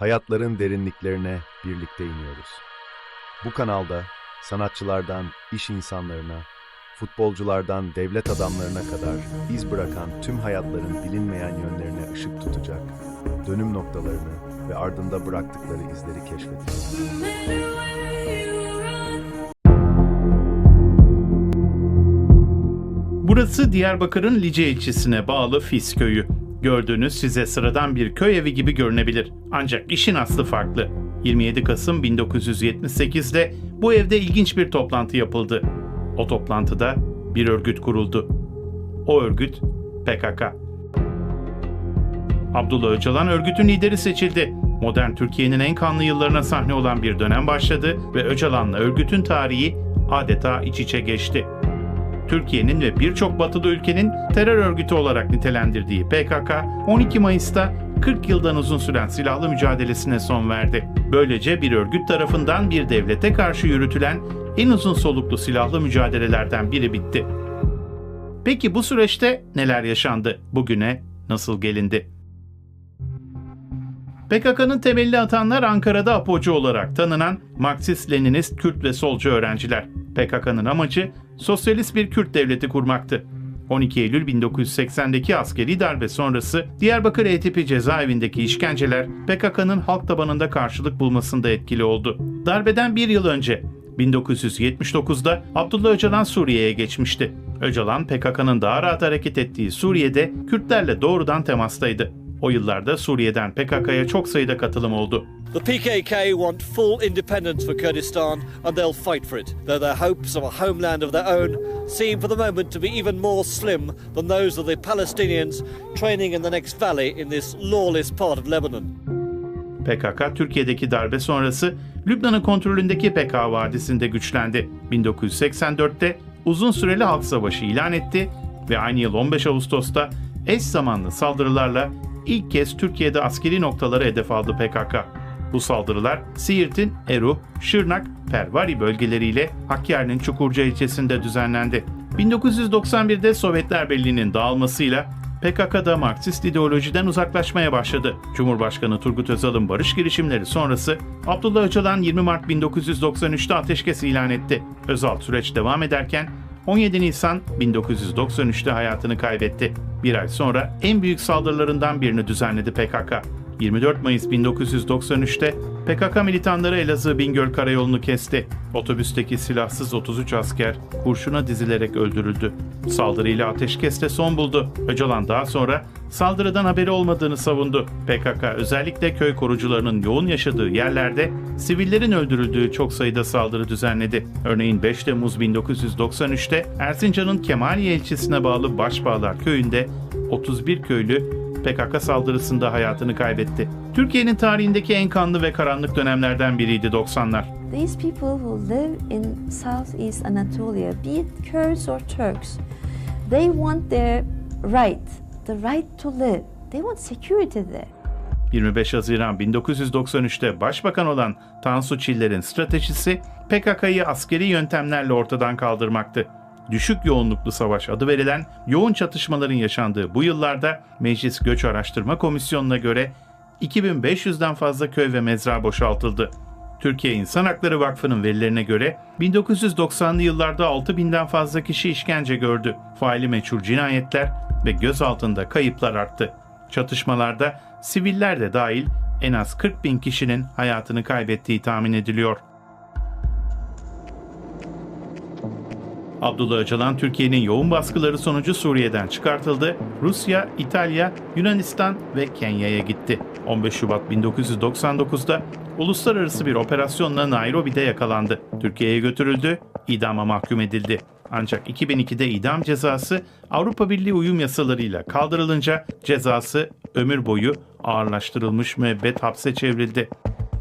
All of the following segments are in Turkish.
Hayatların derinliklerine birlikte iniyoruz. Bu kanalda sanatçılardan iş insanlarına, futbolculardan devlet adamlarına kadar iz bırakan tüm hayatların bilinmeyen yönlerine ışık tutacak, dönüm noktalarını ve ardında bıraktıkları izleri keşfedeceğiz. Burası Diyarbakır'ın Lice ilçesine bağlı Fis köyü. Gördüğünüz size sıradan bir köy evi gibi görünebilir. Ancak işin aslı farklı. 27 Kasım 1978'de bu evde ilginç bir toplantı yapıldı. O toplantıda bir örgüt kuruldu. O örgüt PKK. Abdullah Öcalan örgütün lideri seçildi. Modern Türkiye'nin en kanlı yıllarına sahne olan bir dönem başladı ve Öcalan'la örgütün tarihi adeta iç içe geçti. Türkiye'nin ve birçok batılı ülkenin terör örgütü olarak nitelendirdiği PKK, 12 Mayıs'ta 40 yıldan uzun süren silahlı mücadelesine son verdi. Böylece bir örgüt tarafından bir devlete karşı yürütülen en uzun soluklu silahlı mücadelelerden biri bitti. Peki bu süreçte neler yaşandı? Bugüne nasıl gelindi? PKK'nın temelini atanlar Ankara'da apocu olarak tanınan Marksist-Leninist Kürt ve solcu öğrenciler. PKK'nın amacı sosyalist bir Kürt devleti kurmaktı. 12 Eylül 1980'deki askeri darbe sonrası Diyarbakır ETP cezaevindeki işkenceler PKK'nın halk tabanında karşılık bulmasında etkili oldu. Darbeden bir yıl önce 1979'da Abdullah Öcalan Suriye'ye geçmişti. Öcalan PKK'nın daha rahat hareket ettiği Suriye'de Kürtlerle doğrudan temastaydı. O yıllarda Suriye'den PKK'ya çok sayıda katılım oldu. The PKK want full independence for Kurdistan and they'll fight for it, though their hopes of a homeland of their own seem for the moment to be even more slim than those of the Palestinians training in the next valley in this lawless part of Lebanon. PKK Türkiye'deki darbe sonrası Lübnan'ın kontrolündeki PK Vadisi'nde güçlendi. 1984'te uzun süreli halk savaşı ilan etti ve aynı yıl 15 Ağustos'ta eş zamanlı saldırılarla ilk kez Türkiye'de askeri noktaları hedef aldı PKK. Bu saldırılar Siirt'in Eruh, Şırnak, Pervari bölgeleriyle Hakkari'nin Çukurca ilçesinde düzenlendi. 1991'de Sovyetler Birliği'nin dağılmasıyla PKK'da Marksist ideolojiden uzaklaşmaya başladı. Cumhurbaşkanı Turgut Özal'ın barış girişimleri sonrası Abdullah Öcalan 20 Mart 1993'te ateşkes ilan etti. Özal süreç devam ederken 17 Nisan 1993'te hayatını kaybetti. Bir ay sonra en büyük saldırılarından birini düzenledi PKK. 24 Mayıs 1993'te PKK militanları Elazığ Bingöl Karayolu'nu kesti. Otobüsteki silahsız 33 asker kurşuna dizilerek öldürüldü. Saldırıyla ateşkeste son buldu. Öcalan daha sonra saldırıdan haberi olmadığını savundu. PKK özellikle köy korucularının yoğun yaşadığı yerlerde sivillerin öldürüldüğü çok sayıda saldırı düzenledi. Örneğin 5 Temmuz 1993'te Erzincan'ın Kemaliye ilçesine bağlı Başbağlar köyünde 31 köylü PKK saldırısında hayatını kaybetti. Türkiye'nin tarihindeki en kanlı ve karanlık dönemlerden biriydi 90'lar. These people who live in Southeast Anatolia, be it Kurds or Turks, they want their right, the right to live. They want security there. 25 Haziran 1993'te başbakan olan Tansu Çiller'in stratejisi PKK'yı askeri yöntemlerle ortadan kaldırmaktı. Düşük yoğunluklu savaş adı verilen yoğun çatışmaların yaşandığı bu yıllarda Meclis Göç Araştırma Komisyonu'na göre 2500'den fazla köy ve mezra boşaltıldı. Türkiye İnsan Hakları Vakfı'nın verilerine göre 1990'lı yıllarda 6000'den fazla kişi işkence gördü. Faili meçhul cinayetler ve gözaltında kayıplar arttı. Çatışmalarda siviller de dahil en az 40 bin kişinin hayatını kaybettiği tahmin ediliyor. Abdullah Öcalan Türkiye'nin yoğun baskıları sonucu Suriye'den çıkartıldı. Rusya, İtalya, Yunanistan ve Kenya'ya gitti. 15 Şubat 1999'da uluslararası bir operasyonla Nairobi'de yakalandı. Türkiye'ye götürüldü, idama mahkum edildi. Ancak 2002'de idam cezası Avrupa Birliği uyum yasalarıyla kaldırılınca cezası ömür boyu ağırlaştırılmış müebbet hapse çevrildi.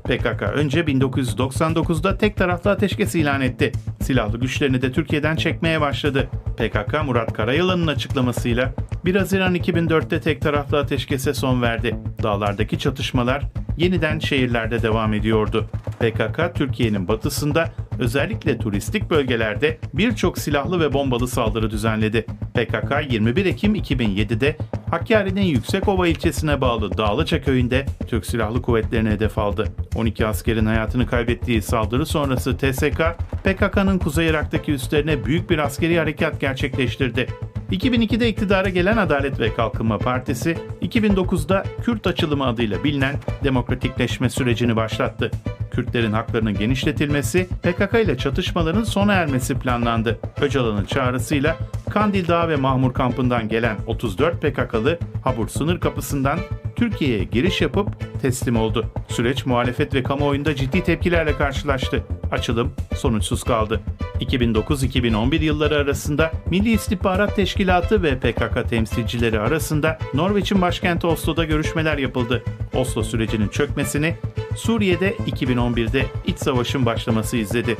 PKK önce 1999'da tek taraflı ateşkes ilan etti. Silahlı güçlerini de Türkiye'den çekmeye başladı. PKK Murat Karayalan'ın açıklamasıyla 1 Haziran 2004'te tek taraflı ateşkese son verdi. Dağlardaki çatışmalar yeniden şehirlerde devam ediyordu. PKK Türkiye'nin batısında özellikle turistik bölgelerde birçok silahlı ve bombalı saldırı düzenledi. PKK 21 Ekim 2007'de Hakkari'nin Yüksekova ilçesine bağlı Dağlıca köyünde Türk Silahlı Kuvvetleri'ne hedef aldı. 12 askerin hayatını kaybettiği saldırı sonrası TSK, PKK'nın Kuzey Irak'taki üslerine büyük bir askeri harekat gerçekleştirdi. 2002'de iktidara gelen Adalet ve Kalkınma Partisi, 2009'da Kürt açılımı adıyla bilinen demokratikleşme sürecini başlattı. Kürtlerin haklarının genişletilmesi, PKK ile çatışmaların sona ermesi planlandı. Öcalan'ın çağrısıyla Kandil Dağı ve Mahmur kampından gelen 34 PKK'lı Habur sınır kapısından Türkiye'ye giriş yapıp teslim oldu. Süreç muhalefet ve kamuoyunda ciddi tepkilerle karşılaştı. Açılım sonuçsuz kaldı. 2009-2011 yılları arasında Milli İstihbarat Teşkilatı ve PKK temsilcileri arasında Norveç'in başkenti Oslo'da görüşmeler yapıldı. Oslo sürecinin çökmesini Suriye'de 2011'de iç savaşın başlaması izledi.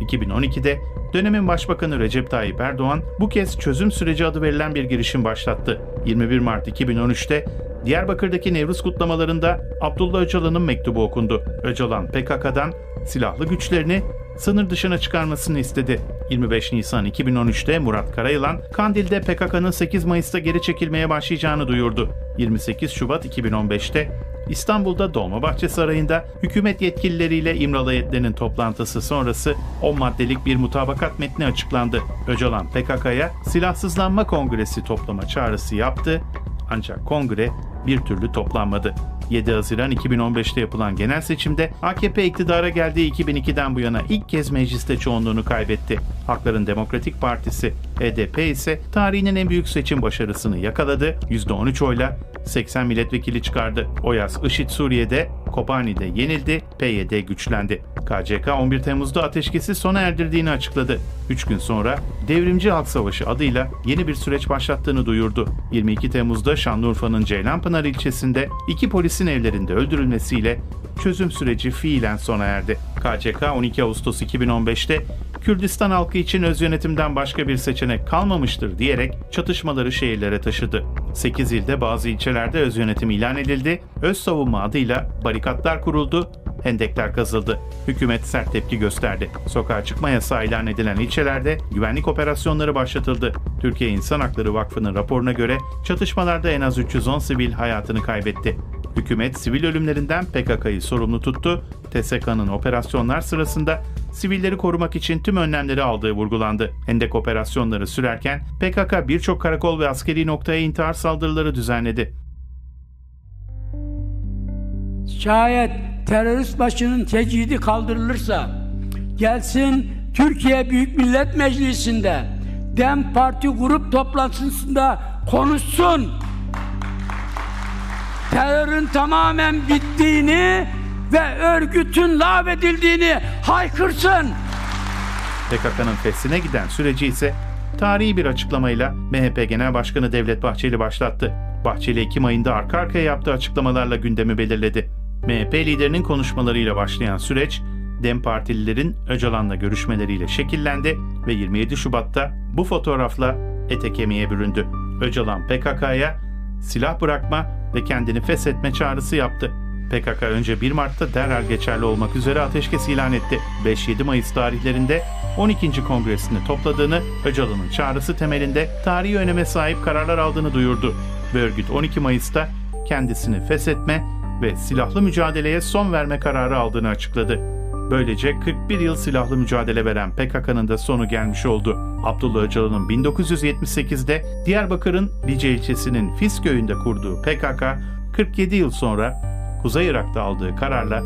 ...2012'de dönemin başbakanı Recep Tayyip Erdoğan bu kez çözüm süreci adı verilen bir girişim başlattı. 21 Mart 2013'te Diyarbakır'daki Nevruz kutlamalarında Abdullah Öcalan'ın mektubu okundu. Öcalan PKK'dan silahlı güçlerini sınır dışına çıkarmasını istedi. 25 Nisan 2013'te Murat Karayılan, Kandil'de PKK'nın 8 Mayıs'ta geri çekilmeye başlayacağını duyurdu. 28 Şubat 2015'te İstanbul'da Dolmabahçe Sarayı'nda hükümet yetkilileriyle İmralı heyetlerinin toplantısı sonrası 10 maddelik bir mutabakat metni açıklandı. Öcalan PKK'ya silahsızlanma kongresi toplama çağrısı yaptı ancak kongre bir türlü toplanmadı. 7 Haziran 2015'te yapılan genel seçimde AKP iktidara geldiği 2002'den bu yana ilk kez mecliste çoğunluğunu kaybetti. Hakların Demokratik Partisi HDP ise tarihinin en büyük seçim başarısını yakaladı. %13 oyla 80 milletvekili çıkardı. O yaz IŞİD Suriye'de, Kobani'de yenildi, PYD güçlendi. KCK 11 Temmuz'da ateşkesi sona erdirdiğini açıkladı. 3 gün sonra Devrimci Halk Savaşı adıyla yeni bir süreç başlattığını duyurdu. 22 Temmuz'da Şanlıurfa'nın Ceylanpınar ilçesinde iki polisin evlerinde öldürülmesiyle çözüm süreci fiilen sona erdi. KCK 12 Ağustos 2015'te Kürdistan halkı için öz yönetimden başka bir seçenek kalmamıştır diyerek çatışmaları şehirlere taşıdı. 8 ilde bazı ilçelerde öz yönetim ilan edildi, öz savunma adıyla barikatlar kuruldu, hendekler kazıldı. Hükümet sert tepki gösterdi. Sokağa çıkma yasağı ilan edilen ilçelerde güvenlik operasyonları başlatıldı. Türkiye İnsan Hakları Vakfı'nın raporuna göre çatışmalarda en az 310 sivil hayatını kaybetti. Hükümet sivil ölümlerinden PKK'yı sorumlu tuttu. TSK'nın operasyonlar sırasında sivilleri korumak için tüm önlemleri aldığı vurgulandı. Hendek operasyonları sürerken PKK birçok karakol ve askeri noktaya intihar saldırıları düzenledi. Şayet terörist başının tecidi kaldırılırsa gelsin Türkiye Büyük Millet Meclisi'nde DEM Parti grup toplantısında konuşsun. Terörün tamamen bittiğini ve örgütün lağvedildiğini haykırsın. PKK'nın fesline giden süreci ise tarihi bir açıklamayla MHP Genel Başkanı Devlet Bahçeli başlattı. Bahçeli Ekim ayında arka arkaya yaptığı açıklamalarla gündemi belirledi. MHP liderinin konuşmalarıyla başlayan süreç, DEM Partililerin Öcalan'la görüşmeleriyle şekillendi ve 27 Şubat'ta bu fotoğrafla ete kemiğe büründü. Öcalan PKK'ya silah bırakma ve kendini feshetme çağrısı yaptı. PKK önce 1 Mart'ta derhal geçerli olmak üzere ateşkes ilan etti. 5-7 Mayıs tarihlerinde 12. kongresini topladığını, Öcalan'ın çağrısı temelinde tarihi öneme sahip kararlar aldığını duyurdu. Ve örgüt 12 Mayıs'ta kendisini feshetme ve silahlı mücadeleye son verme kararı aldığını açıkladı. Böylece 41 yıl silahlı mücadele veren PKK'nın da sonu gelmiş oldu. Abdullah Öcalan'ın 1978'de Diyarbakır'ın Lice ilçesinin Fis köyünde kurduğu PKK, 47 yıl sonra Kuzey Irak'ta aldığı kararla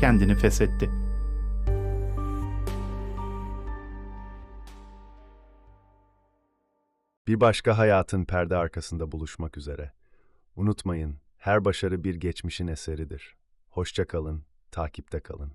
kendini feshetti. Bir başka hayatın perde arkasında buluşmak üzere. Unutmayın, her başarı bir geçmişin eseridir. Hoşça kalın, takipte kalın.